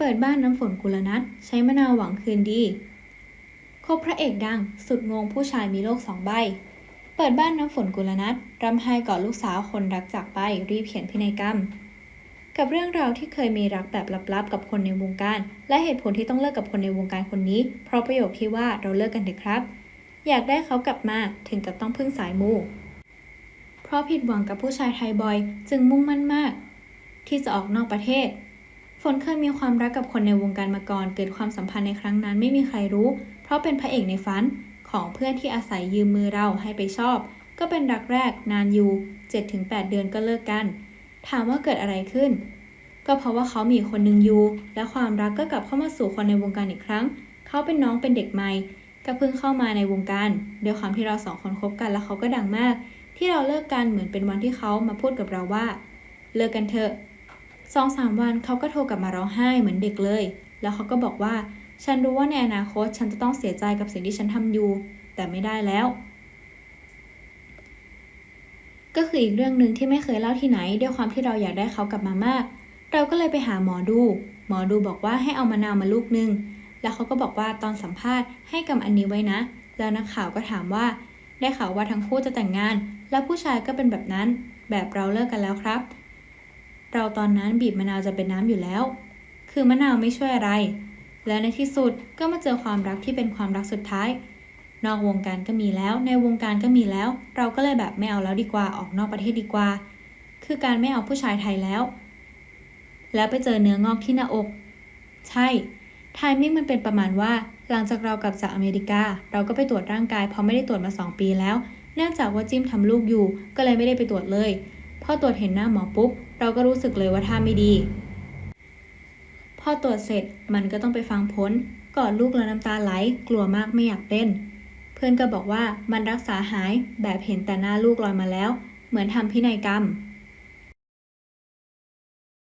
เปิดบ้านน้ำฝนกุลนัทใช้มะนาวหวังคืนดี คบพระเอกดังสุดงงผู้ชายมีโลกสองใบ เปิดบ้านน้ำฝนกุลนัทรำไห้ก่อนลูกสาวคนรักจากไปรีบเขียนพินัยกรรม กับเรื่องราวที่เคยมีรักแบบลับๆ กับคนในวงการ และเหตุผลที่ต้องเลิกกับคนในวงการคนนี้ เพราะประโยคที่ว่าเราเลิกกันเถอะครับ อยากได้เขากลับมาถึงกับต้องพึ่งสายมูเพราะผิดหวังกับผู้ชายไทยบอย จึงมุ่งมั่นมาก ที่จะออกนอกประเทศ นเคยมีความรักกับคนในวงการมาก่อน เกิดความสัมพันธ์ในครั้งนั้นไม่มีใครรู้ เพราะเป็นพระเอกในฝันของเพื่อนที่อาศัยยืมมือเราให้ไปชอบ ก็เป็นรักแรกนานอยู่ 7-8 เดือนก็เลิกกัน ถามว่าเกิดอะไรขึ้น ก็เพราะว่าเขามีคนหนึ่งอยู่ และความรักก็กลับเข้ามาสู่คนในวงการอีกครั้ง เขาเป็นน้องเป็นเด็กใหม่ก็เพิ่งเข้ามาในวงการด้วยความที่เราสองคนคบกันแล้วเขาก็ดังมาก ที่เราเลิกกันเหมือนเป็นวันที่เขามาพูดกับเราว่า เลิกกันเถอะ สองสามวันเขาก็โทรกลับมาร้องไห้เหมือนเด็กเลย แล้วเขาก็บอกว่า ฉันรู้ว่าในอนาคตฉันจะต้องเสียใจกับสิ่งที่ฉันทำอยู่ แต่ไม่ได้แล้ว ก็คืออีกเรื่องหนึ่งที่ไม่เคยเล่าที่ไหน ด้วยความที่เราอยากได้เขากลับมามาก เราก็เลยไปหาหมอดู หมอดูบอกว่าให้เอามะนาวมาลูกนึง แล้วเขาก็บอกว่าตอนสัมภาษณ์ให้กำอันนี้ไว้นะ แล้วนักข่าวก็ถามว่า ได้ข่าวว่าทั้งคู่จะแต่งงาน แล้วผู้ชายก็เป็นแบบนั้น แบบเราเลิกกันแล้วครับ เราตอนนั้นบีบมะนาวจะเป็นน้ำอยู่แล้ว คือมะนาวไม่ช่วยอะไร และในที่สุดก็มาเจอความรักที่เป็นความรักสุดท้าย นอกวงการก็มีแล้ว ในวงการก็มีแล้ว เราก็เลยแบบไม่เอาแล้วดีกว่าออกนอกประเทศดีกว่า คือการไม่เอาผู้ชายไทยแล้ว แล้วไปเจอเนื้องอกที่หน้าอก ใช่ไทมิ่งมันเป็นประมาณว่า หลังจากเรากลับจากอเมริกา เราก็ไปตรวจร่างกายเพราะไม่ได้ตรวจมา 2 ปีแล้ว เนื่องจากว่าจิ้มทำลูกอยู่ ก็เลยไม่ได้ไปตรวจเลย พอตรวจเห็นหน้าหมอปุ๊บ เราก็รู้สึกเลยว่าท่าไม่ดี พอตรวจเสร็จมันก็ต้องไปฟังผลกอดลูกแล้วน้ำตาไหล กลัวมากไม่อยากเต้น เพื่อนก็บอกว่ามันรักษาหายแบบเห็นแต่หน้าลูกลอยมาแล้ว เหมือนทำพินัยกรรม